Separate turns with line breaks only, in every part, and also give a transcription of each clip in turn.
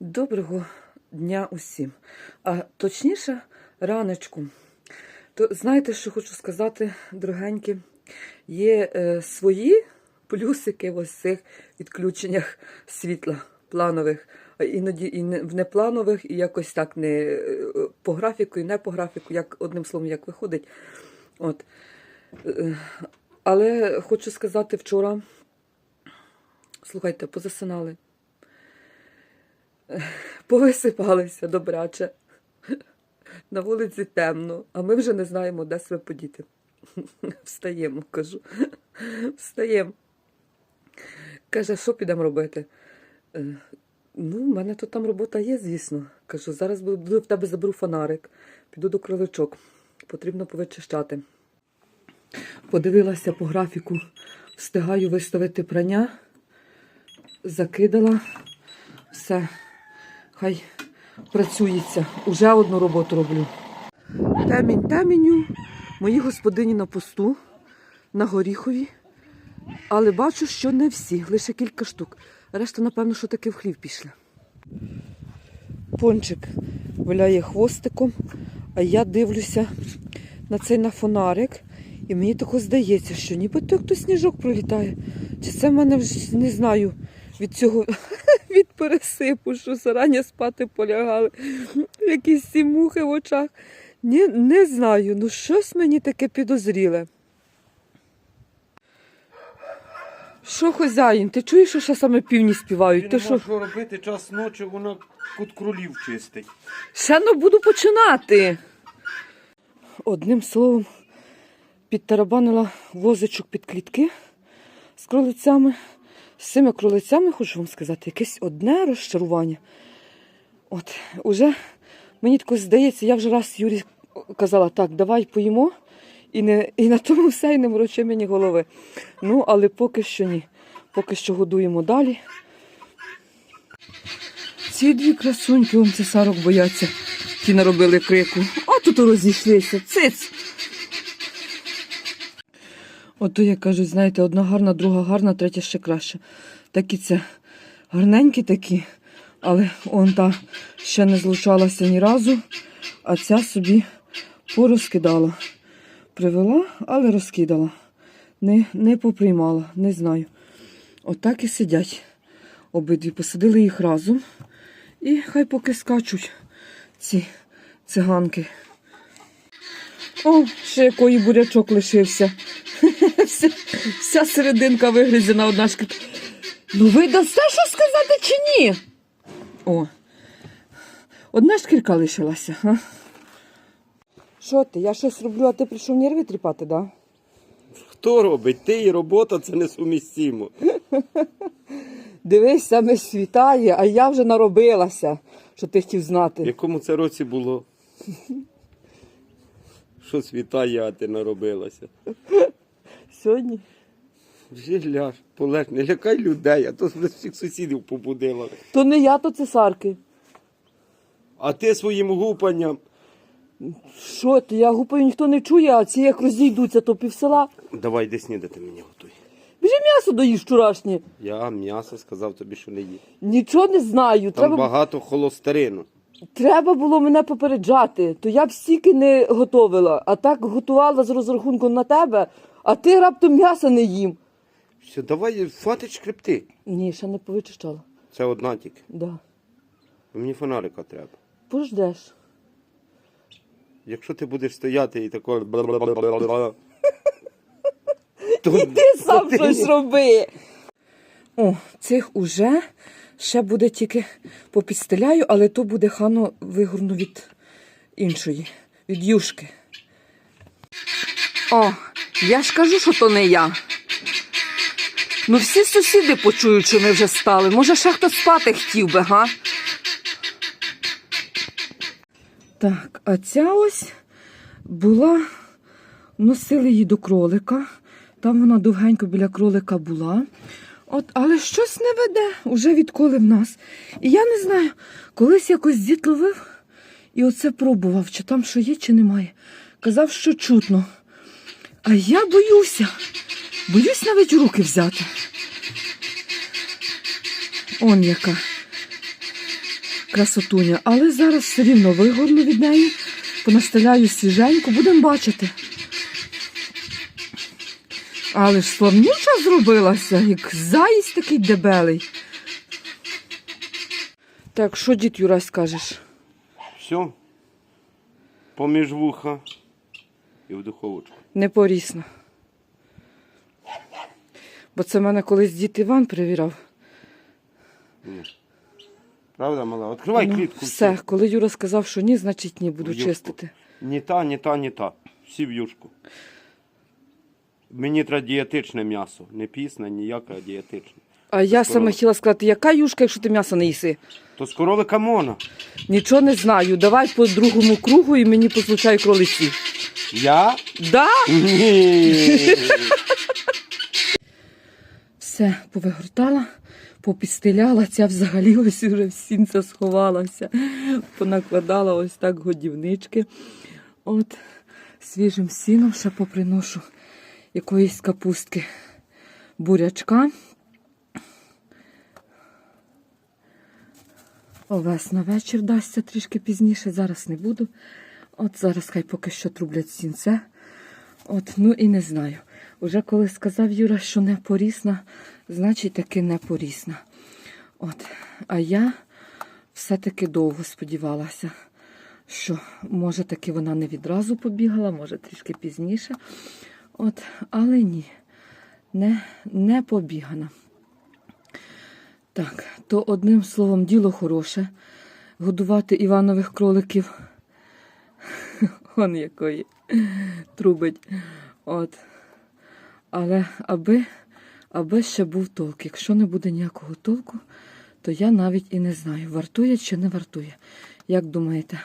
Доброго дня усім. А точніше, раночку. То знаєте, що хочу сказати, дорогенькі, є е, свої плюсики в ось цих відключеннях світла планових, а іноді і в непланових, і якось так не е, по графіку і не по графіку, як одним словом, як виходить. От. Е, Але хочу сказати, вчора, слухайте, позасинали. Повисипалися добряче. На вулиці темно, а ми вже не знаємо, де себе подіти. Встаємо, кажу. Встаємо. Каже, що підемо робити? Е, Ну, в мене тут там робота є, звісно. Кажу, зараз буду в тебе заберу фонарик, піду до кроличок. Потрібно повичищати. Подивилася по графіку, встигаю виставити прання, закидала, все. Хай працюється. Уже одну роботу роблю. Темінь темінню. Мої господині на посту, на горіхові. Але бачу, що не всі, лише кілька штук. Решта, напевно, що таки в хлів пішли. Пончик виляє хвостиком, а я дивлюся на цей на фонарик. І мені тако здається, що нібито то сніжок пролітає. Чи це в мене вже не знаю від цього від пересипу, що зарані спати полягали. Якісь ці мухи в очах. Ні, не знаю, ну щось мені таке підозріле. Що, хазяїн, ти чуєш, що ще саме півні співають? Ти
Ти
що?
що робити час ночі, воно кут кролів чистить.
Ще не буду починати. Одним словом, підтарабанила возичок під клітки з кролицями. З цими кролицями, хочу вам сказати, якесь одне розчарування. От, уже мені тако здається, я вже раз Юрі казала, так, давай поїмо, і, не, і на тому все, і не морочи мені голови. Ну, але поки що ні. Поки що годуємо далі. Ці дві красуньки, он цесарок бояться. Ті наробили крику. А тут розійшлися. Циц. Ото, як кажуть, знаєте, одна гарна, друга гарна, третя ще краще. Такі це гарненькі такі, але он та ще не злучалася ні разу, а ця собі порозкидала. Привела, але розкидала. Не, не поприймала, не знаю. Отак і сидять. Обидві посадили їх разом. І хай поки скачуть ці циганки. О, ще якої бурячок лишився. Вся, вся серединка вигрізена одна шкірка. Ну ви дасте що сказати чи ні? О, одна шкірка лишилася. А? Що ти? Я щось роблю, а ти прийшов нерви тріпати, так? Да?
Хто робить? Ти і робота це несумістимо.
Дивись, саме світає, а я вже наробилася, що ти хотів
В
знати.
якому це році було? Що світає, а ти наробилася?
Сьогодні.
Вже ляж, полеж, не лякай людей, а то всіх сусідів побудила.
То не я, то цесарки.
А ти своїм гупанням.
Що ти? Я гупаю, ніхто не чує, а ці як розійдуться, то півсела.
Давай йди снідати мені готуй.
Біжи м'ясо доїж вчорашнє.
Я м'ясо сказав тобі, що не їй.
Нічого не знаю.
Там
Треба,
багато холостерину.
треба було мене попереджати, то я б стільки не готовила, а так готувала з розрахунком на тебе, а ти раптом м'яса не їм.
Все, давай фатич шкребти.
Ні, ще не повичищала.
Це одна тільки.
Да.
Мені фонарика треба.
Пождеш.
Якщо ти будеш стояти і тако. то
Ти сам щось роби. О, цих уже ще буде тільки попідстеляю, але то буде хано вигорну від іншої, від юшки. О, я ж кажу, що то не я. Ну всі сусіди почують, що ми вже стали. Може, ще хтось спати хотів би, га? Так, а ця ось була, носили її до кролика. Там вона довгенько біля кролика була. От, але щось не веде уже відколи в нас. І я не знаю, колись якось дід ловив і оце пробував, чи там що є, чи немає. Казав, що чутно. А я боюся. Боюсь навіть руки взяти. Он яка. красотуня. Але зараз все рівно вигорну від неї, понастеляю свіженьку, будемо бачити. Але ж славнюча зробилася, як заїзд такий дебелий. Так, що дід Юрась скажеш?
Все. Поміж вуха і в духовочку.
Непорісно. Бо це мене колись дід Іван перевіряв.
Ні. Правда, мала? Відкривай
Ну,
клітку.
все, коли Юра сказав, що ні, значить ні, буду чистити.
Ні та, ні та, ні та. Всі в юшку. Мені треба дієтичне м'ясо. Не пісне, ніяке, а дієтичне.
А я саме хотіла сказати, яка юшка, якщо ти м'ясо не їси?
То з кролика можна.
Нічого не знаю. Давай по другому кругу і мені послучай кролиці.
Я?
Да?
Ні.
Все, повигортала, попістеляла, ця взагалі ось уже в сінце сховалася. Понакладала ось так годівнички. От свіжим сіном ще поприношу якоїсь капустки бурячка. Овес на вечір дасться трішки пізніше, зараз не буду. От зараз хай поки що трублять сінце. От, ну і не знаю. Уже коли сказав Юра, що не порісна, значить таки не порісна. От. А я все-таки довго сподівалася, що може таки вона не відразу побігала, може трішки пізніше. От, але ні, не, не побігана. Так, то одним словом, діло хороше. Годувати Іванових кроликів. Он якої трубить. От. Але аби, аби ще був толк. Якщо не буде ніякого толку, то я навіть і не знаю, вартує чи не вартує. Як думаєте,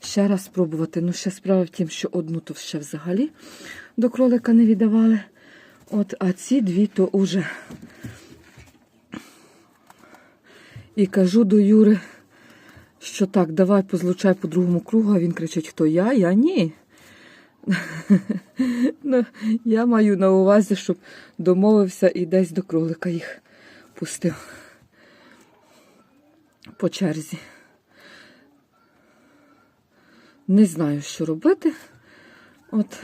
ще раз спробувати? Ну, ще справа в тім, що одну то ще взагалі до кролика не віддавали. От, а ці дві то уже. І кажу до Юри, що так, давай позлучай по другому кругу, а він кричить, хто я? Я ні. ну, я маю на увазі, щоб домовився і десь до кролика їх пустив по черзі. Не знаю, що робити. От,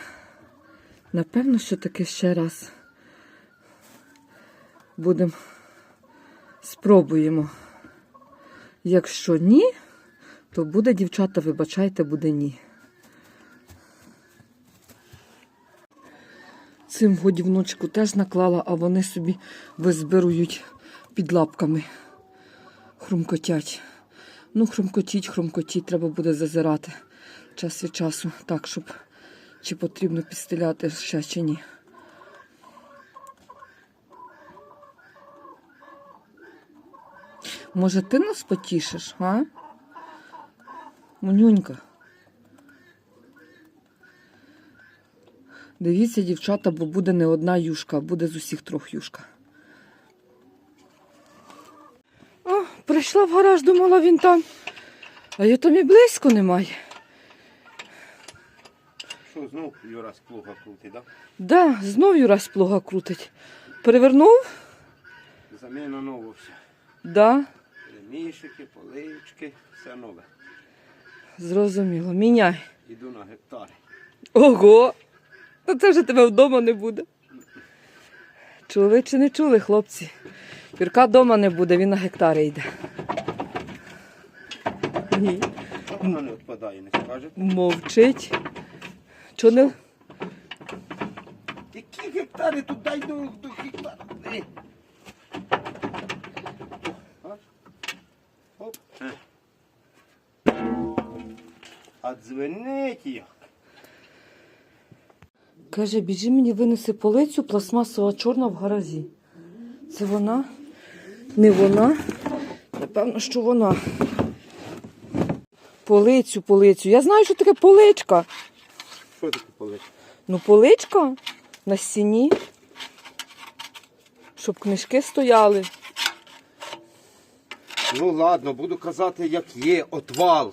напевно, що таки ще раз будемо спробуємо. Якщо ні, то буде, дівчата, вибачайте, буде ні. Цим годівночку теж наклала, а вони собі визбирують під лапками. Хрумкотять. Ну, хрумкотіть, хрумкотіть, треба буде зазирати час від часу, так, щоб чи потрібно підстеляти ще чи ні. Може, ти нас потішиш, а? Монюнька. Дивіться, дівчата, бо буде не одна юшка, а буде з усіх трьох юшка. О, прийшла в гараж, думала він там. А я там і близько немає.
Що знов Юра з плуга крутить, так?
Да, знов Юрась плуга крутить. Перевернув?
Заміна нового все.
Да,
Мішики, поливчики, все нове.
зрозуміло. Міняй.
Іду на гектари.
Ого! Ну це вже тебе вдома не буде. Чули чи не чули, хлопці? Юрка вдома не буде, він на гектари йде. Ні.
Вона не відпадає, не скаже.
Мовчить. Чо не?
Які гектари тут дай до, до гектара? Е. Бач? Оп. А дзвенить як.
Каже, біжи мені винеси полицю, пластмасова чорна в гаражі. Це вона? Не вона? Напевно, що вона. Полицю, полицю. Я знаю, що таке поличка.
Що таке полить?
Ну, поличка на стіні. Щоб книжки стояли.
Ну ладно, буду казати, як є, отвал.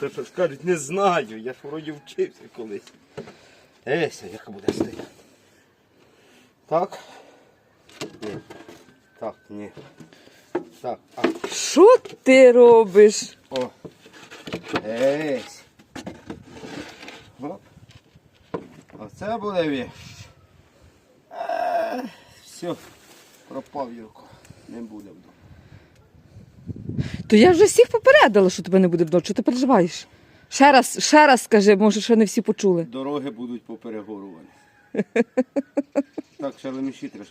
То що скажуть, не знаю, я ж вроді вчився колись. Еся, як буде стояти. Так? Ні. Так, ні. Так, а,
Що ти робиш?
о. Есь. Оп. Оце буде віщ. Е, Все, пропав Юрко. Не буде вдома.
То я вже всіх попередила, що тебе не буде вдома. Чого ти переживаєш? Ще раз, ще раз скажи, може, ще не всі почули.
Дороги будуть поперегорувані. так, ще треба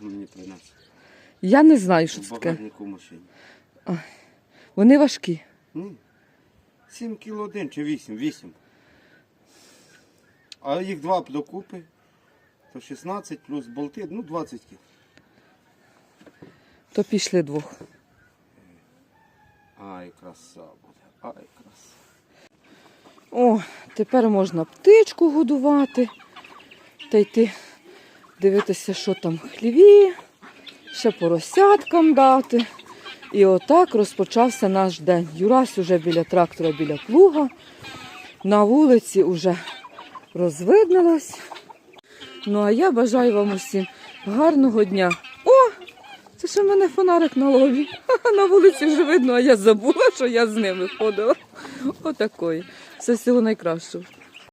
мені принести.
Я не знаю, що
В
це таке.
багажнику в машині.
Вони важкі.
Ні. 7 кіл один чи 8? 8. А їх два докупи, то 16 плюс болти, ну 20 кіл.
То пішли двох.
Ай, краса буде. Ай, краса.
О, тепер можна птичку годувати. Та йти дивитися, що там хліві, ще поросяткам дати. І отак розпочався наш день. Юрась уже біля трактора, біля плуга. На вулиці вже розвиднилась. Ну, а я бажаю вам усім гарного дня. О! Це ще в мене фонарик на лобі. На вулиці вже видно, а я забула, що я з ними ходила. Отакої. Все всього найкращого.